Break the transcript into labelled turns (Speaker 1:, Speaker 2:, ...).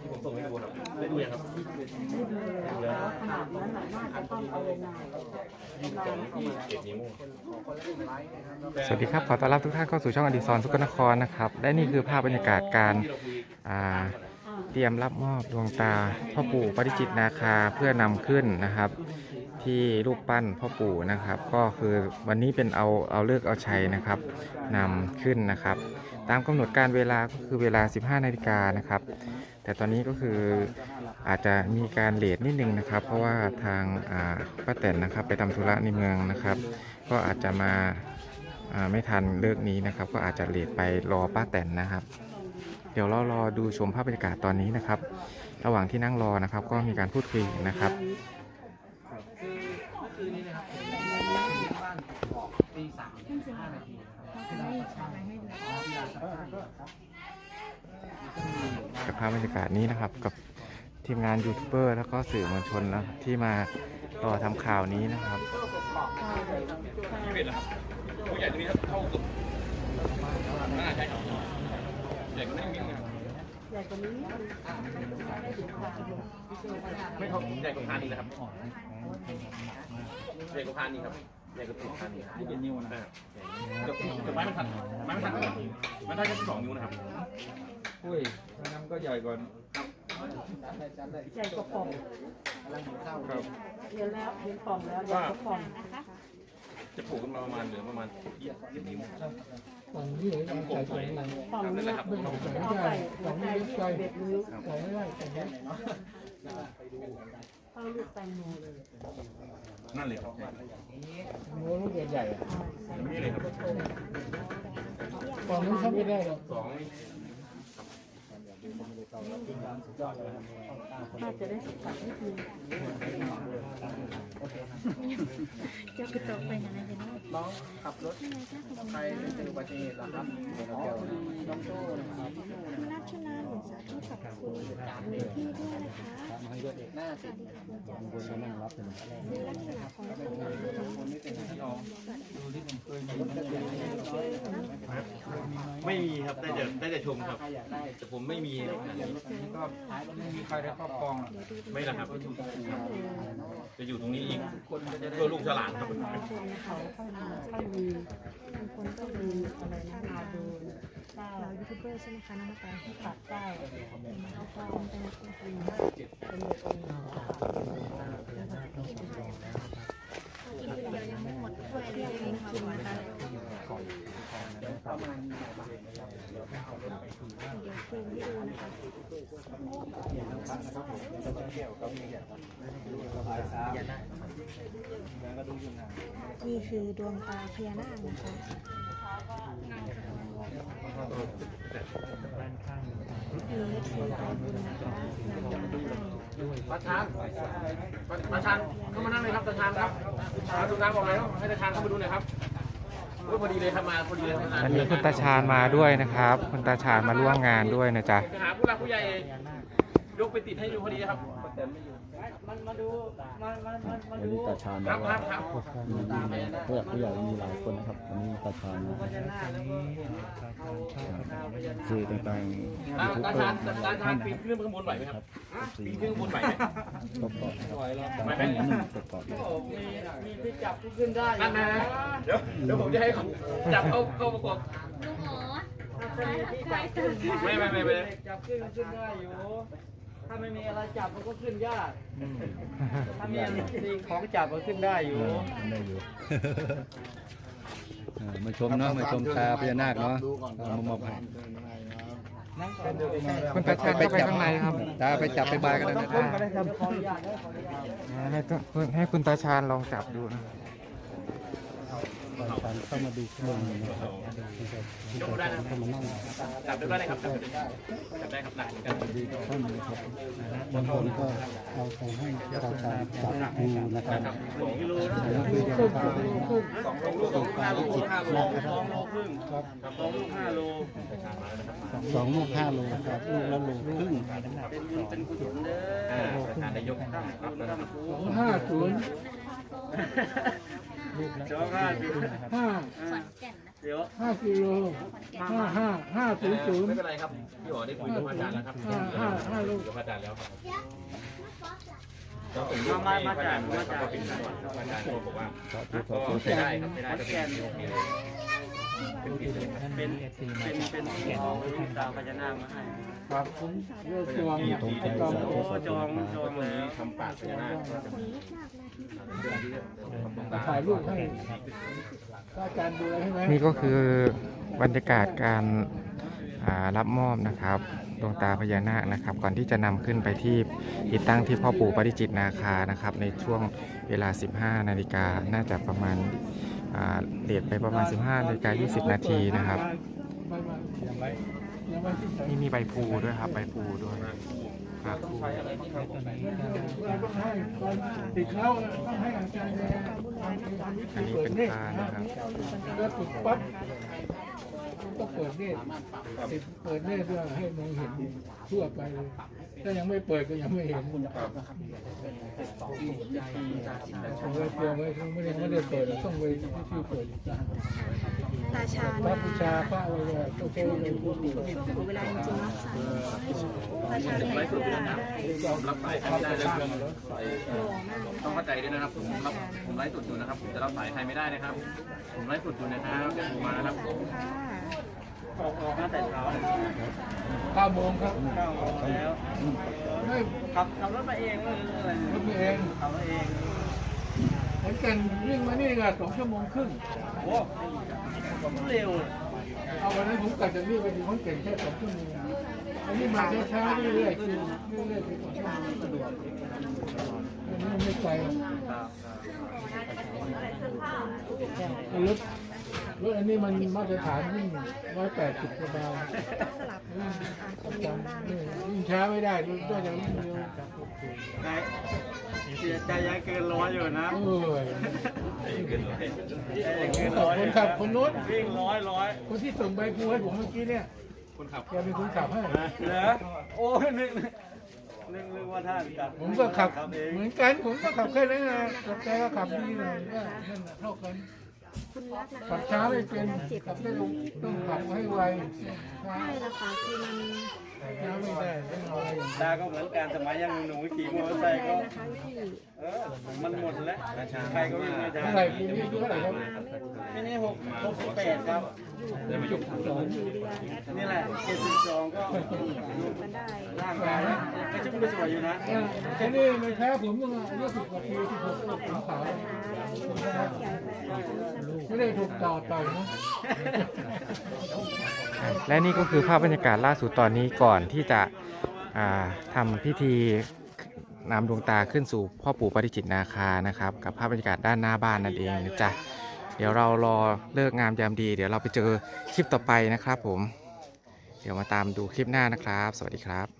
Speaker 1: ที่ผมส่งให้ดูครับได้ดูยังครับดูแล้ว
Speaker 2: ขนาดนั้นน่าจะต้องเอาเลายี่
Speaker 1: สิบสองยี่สิบเอ็ดนิ้ว
Speaker 3: สวัสดีครับ ขอต้อนรับทุกท่านเข้าสู่ช่องอดิศรสกลนครนะครับ และนี่คือภาพบรรยากาศการเตรียมรับมอบดวงตาพ่อปู่ปริจิตนาคาเพื่อนำขึ้นนะครับ ที่รูปปั้นพ่อปู่นะครับ ก็คือวันนี้เป็นเอาเอาเลิกเอาชัยนะครับนำขึ้นนะครับ ตามกำหนดการเวลาก็คือเวลา 15 นาฬิกานะครับ แต่ตอนนี้ก็คืออาจจะมีการเลทนิดนึงนะครับ เพราะว่าทางป้าแตนนะครับ ไปทำธุระในเมืองนะครับ ก็อาจจะมาไม่ทันเลิกนี้นะครับ ก็อาจจะเลทไปรอป้าแตนนะครับ เดี๋ยวเรารอดูชมภาพบรรยากาศตอนนี้นะครับ ระหว่างที่นั่งรอนะครับ ก็มีการพูดคุยนะครับ กับภาพบรรยากาศนี้นะครับ กับทีมงานยูทูบเบอร์แล้วก็สื่อมวลชนนะที่มารอทำข่าวนี้นะครับ
Speaker 1: ผู้ใหญ่ตรงนี้เท่ากับน่าใช่ครับใหญ่กว่านี้นิดนึงครับ
Speaker 2: ใหญ่กว่านี้
Speaker 1: ไม่เท่าใหญ่กว่าพานนี้นะครับใหญ่กว่าพานนี้ครับใหญ่กว่าพานนี้ที่เป็นนิ้วนะกับกับไม้มันทันไม้มันทันมันทันแค่สองนิ้วนะครับ
Speaker 4: อุ้ยน้ำก็ใหญ่กว่า
Speaker 2: ใหญ่กว่าป่อง
Speaker 4: ครับ
Speaker 2: เห็นแล้วเห็นป่องแล้วใหญ่กว่าป่อง
Speaker 1: จะปลูกกันมาประมาณเหลือประมาณยี่สิบนิ้ว
Speaker 5: ฝั่งที่เห็นมันใส่ใส่ไหน
Speaker 2: ป่องนี้เอาใส่หัวใจยี่สิบเอ็ดนิ้ว
Speaker 5: ใส่ไม่ได้ใส่ไม่ได้
Speaker 2: เท่าลูกแตงโมเลย
Speaker 1: นั่นเลยครับ
Speaker 5: โม้ลูกใหญ่ๆอะ
Speaker 1: นี่เลยครับ
Speaker 5: ฝั่งนู้นเขาไม่ได้หรอก
Speaker 1: สอง
Speaker 2: น่าจะได้สักสักนิดนึง
Speaker 6: เจ้าไปตกไปไหนกันเนาะ
Speaker 7: น้องขับรถใครเจออุบัติเหตุเหรอครับอ๋อมีน้องโจ้นะครับ
Speaker 6: คุณนัชนาหนุน สาธุขอบคุณมูลที่ด้วยนะคะ
Speaker 7: หน้าสิ
Speaker 6: ในลักษณะของคนด้วยนะ
Speaker 7: คนไม่เป็นไรน้อง
Speaker 1: ไม่มีครับได้แต่ได้แต่ชมครับ แต่ผมไม่มี
Speaker 4: ก็ไม่มีใครได้ครอบครอง
Speaker 1: ไม่นะครับจะอยู่ตรงนี้อีก
Speaker 4: คนก็จะได้
Speaker 1: เพื่อลูกฉลามครับ
Speaker 2: คนเขาค่อยมีบางคนก็มีอะไรนะนาดู เก้า
Speaker 6: เรายูทูบเบอร์ใช่ไหมคะน้องตา
Speaker 2: ที่ปัดเก้า
Speaker 6: เข้าก็เป็นนักดนตรี
Speaker 2: เป็นเด็กองค์
Speaker 6: กินเดียวยังไม่หมดถ้วยเลยนะคะวันนี้เดี๋ยว
Speaker 7: ประมาณ
Speaker 6: คืนให้ดูนะคะนี่คือดวงตาพญานาคนะคะ มีเอฟซีใจบุญนะคะนำมาให้
Speaker 1: ประธานประธานเข้ามานั่งเลยครับประธานครับประธานบอกเลยให้ประธานเข้ามาดูหน่อยครับโอ้ยพอดีเลยครับมาพอดีเลยประธาน
Speaker 3: อันนี้คุณตาชาญมาด้วยนะครับ คุณตาชาญมาร่วมงานด้วยนะจ๊ะ
Speaker 1: ไปหาผู้หลักผู้ใหญ่ ยกไปติดให้ดูพอดีครับ
Speaker 7: มันมาดูมันมันมันมา
Speaker 8: วัน
Speaker 7: ดู
Speaker 8: นี้ตาชาญ
Speaker 1: ครับครับครับ
Speaker 8: มีผู้หลักผู้ใหญ่มีหลายคนนะครับวันนี้ตาชาญนะ
Speaker 7: พญานาคแล้วก็เห็นเอาพญานาค
Speaker 8: สื่อต่างๆ
Speaker 1: ตา
Speaker 8: ยูทูบ
Speaker 1: ตา
Speaker 8: เบอ
Speaker 1: ชาญ
Speaker 8: ร์
Speaker 1: ตาชาญปีนขึ้นข้างบนไหวไหมครับปีนขึ้นข้างบนไหวไหม
Speaker 8: ก็เกาะนะครับ
Speaker 1: ไหวไหม
Speaker 8: ตาชาญนี่ก็เกาะนะ
Speaker 7: มีมีที่จับที่ขึ้นได้
Speaker 1: นั่นนะเดี๋ยวเดี๋ยวผมจะให้เขาจับเขาเข้าประกบ
Speaker 6: ลุงหมอ
Speaker 7: ถ้ามีที่จับขึ้น
Speaker 1: ไม่ไม่ไม่ไม่
Speaker 7: จับขึ้นมันขึ้นได้อยู่ ถ้าไม่มีอะไรจับมันก็ขึ้นยาก ถ้ามีสิ่งของจับมันขึ้นได้อยู่
Speaker 8: เออทำได้อยู่เออมาชมเนาะมาชมตาพญานาคเนาะเอามามอบให้
Speaker 3: คุณตาชาญเข้าไปข้างในครับ
Speaker 8: ตาไปจับไปบายกันเลยนะ
Speaker 7: ขออนุญาตขออนุญาต
Speaker 3: ให้ตัวให้คุณตาชาญลองจับดูนะ
Speaker 8: ตาชาญเข้ามาดูข้างบนนะครับ
Speaker 1: ยกได้นะ
Speaker 8: เข้ามานั่ง
Speaker 1: จับได้เลยครับจับได้ครับหนักเหมือนกัน
Speaker 8: ดีกับท่านนะครับบางคนก็เอาไปให้ตาชาญจับดูนะครับ
Speaker 1: สองกิโล
Speaker 8: อันนี้คือเดินทา
Speaker 1: สองลูกสองห้าโลห้าโลสองโลครึ่งครับสองลูกห้าโล
Speaker 8: สองลูกห้าโลครับลูกละโลครึ่ง
Speaker 1: เป็นกุศลเด้อประธานนายกครับ
Speaker 5: ห้าศูนย์
Speaker 1: สองห้า
Speaker 5: ห้า
Speaker 6: ขอนแก่นนะคะ
Speaker 7: เดี๋ยว
Speaker 5: ห้ากิโลห้าห้าห้าศูนย์ศูนย์
Speaker 1: ไม่เป็นไรครับพี่อ๋อได้คุยกับพระอาจารย์แล้วครับ
Speaker 5: ห้าห้าห้าลูก
Speaker 1: คุยกับพระอาจารย์แล้วครับก็ผม
Speaker 7: มามามาจากมาจาก
Speaker 1: เป็นพระอาจารย์ก็บอกว่าก็ใช้ได้ครับใช้ได้ก็เป็นโอเคเลยเป็นพิเศษครับ
Speaker 7: เป็นเป็นเป็นของลูกสาวพญานาคมาให้
Speaker 5: ครับผมเลือกจองเนี่ยผมจอง
Speaker 7: โอ้จองจอง
Speaker 1: ตัว
Speaker 7: แล้
Speaker 1: นี้
Speaker 7: ว
Speaker 1: ทำปากพญานาค
Speaker 5: ถ่ายรูปให้พระอาจารย์ดูแลให้ไหม
Speaker 3: นี่ก็คือบรรยากาศการอ่ารับมอบนะครับดวงตาพญานาคนะครับ ก่อนที่จะนำขึ้นไปที่ติดตั้งที่พ่อปู่ปริจิตนาคานะครับ ในช่วงเวลา 15 นาฬิกาน่าจะประมาณอ่าเลทไปประมาณ 15 นาฬิกา 20 นาทีนะครับ
Speaker 5: ไม่ไม่ นี่
Speaker 3: มีใบพลูด้วยครับ ใบพลูด้วยครับ
Speaker 5: เราต้องให้ตอนติดแล้วต้องให้อาจารย์แดงทำทำวิ
Speaker 3: อันนี้
Speaker 5: เป็
Speaker 3: น
Speaker 5: ตา
Speaker 3: นะครับ
Speaker 5: แล้วติดปั๊บต้องเปิดเนตรเปิดเนตรเพื่อให้มองเห็นทั่วไปเลยถ้ายังไม่เปิดก็ยังไม่เห็นผมเลยเตรียมไว้ไม่ได้ไม่ได้เปิดต้องไว้ที่ที่เปิด
Speaker 6: ตาชา
Speaker 5: พระบูชาพระอะไรต้องใช้ในผู้ดู
Speaker 6: ช่วงของเวลาจริงๆเนาะตาชาใส่เสื้อได้
Speaker 1: ผมรับสายใครไม่ได้เลยต้องเข้าใจด้วยนะครับ ผมรับผมไลฟ์สดอยู่นะครับ ผมจะรับสายใครไม่ได้นะครับ ผมไลฟ์สดอยู่นะครับจะโทรมานะครับ
Speaker 6: ค่ะ
Speaker 7: ออกออกมาแต่เช้าเลย
Speaker 5: เก้าโมงครับ
Speaker 7: เก้าโมงแล้ว
Speaker 5: ไม่
Speaker 7: ขับขับรถมาเองหรืออะไร
Speaker 5: รถมีเอง
Speaker 7: ขับมาเอง
Speaker 5: เหมือนกันวิ่งมานี่ก็สองชั่วโมงครึ่ง
Speaker 7: โอ้ เร็วเลย
Speaker 5: เอาวันนั้นผมกลับจากนี่ไปถึงขอนแก่นแค่สองชั่วโมงอันนี้มาช้าๆเรื่อยๆกินเรื่อยๆไปก่อนชั่วโมงสะดวกอันนี้ไม่ไกลหรอ ก
Speaker 7: ครับ
Speaker 5: รถรถอันนี้มันมาตรฐานวิ่งร้อยแปดสิบกว่าบาท
Speaker 6: สลับอ่าคอมเมนต์บ้าง
Speaker 5: วิ่งช้าไม่ได้รถก็จะวิ่งเร็ว
Speaker 7: ใจเสียใจยังเกินร้อยอยู่นะ
Speaker 5: โอ้ย
Speaker 7: ใจยังเกิน
Speaker 5: ขอบ
Speaker 7: ร้อย
Speaker 5: คนขับคนนู้น
Speaker 7: วิ่งร้อยร้อย
Speaker 5: คนที่ส่งใบพูให้ผมเมื่อกี้เนี่ย
Speaker 1: คนขับ
Speaker 5: แกเป็นคนขับให้
Speaker 7: เหรอโอ้ยนึกนึกนึกว่าท่านขับ
Speaker 5: ผมก็ขับ
Speaker 7: เอง
Speaker 5: เหมือนกันผมก็ขับแค่นั้นนะแต่แกก็ขับดีหน่อยก็นั่นน่ะเท่ากัน
Speaker 6: คุณรักนะคะ
Speaker 5: ขับช้าไม่เป็นขับได้ลงต้องขับให้ไวช้า
Speaker 6: ใช่ละค่ะคือมัน
Speaker 5: ช้าไม่ได้ต้องเอาอะไรอย่าง
Speaker 7: ตาก็เหมือนกันสมัยยังหนูขี่มอเตอร์ไซค์ก็
Speaker 6: นะคะพี่
Speaker 7: เออมันหมดแล้วใครก็วิ่งไม่ได้
Speaker 5: เท่าไหร่ปีนี้อายุเท่าไหร่ครับ
Speaker 7: ที่นี่หกหกสิบแปดครับนี่แหละเจ็ดสิบสองก็
Speaker 6: มันได้
Speaker 7: ร่างกาย ก็สวยอยู่นะ
Speaker 5: แค่นี้ไม่แพ้ผมยังอายุสิบกว่าปีที่ผมผมขาวไม่ได้ถูกต่อต่อยนะ
Speaker 3: และนี่ก็คือภาพบรรยากาศล่าสุดตอนนี้ก่อนที่จะอ่าทำพิธีนำดวงตาขึ้นสู่พ่อปู่ปริจิตนาคานะครับ กับภาพบรรยากาศด้านหน้าบ้านนั่นเองนะจ๊ะเดี๋ยวเรารอเลิกงามยามดี เดี๋ยวเราไปเจอคลิปต่อไปนะครับผม เดี๋ยวมาตามดูคลิปหน้านะครับ สวัสดีครับ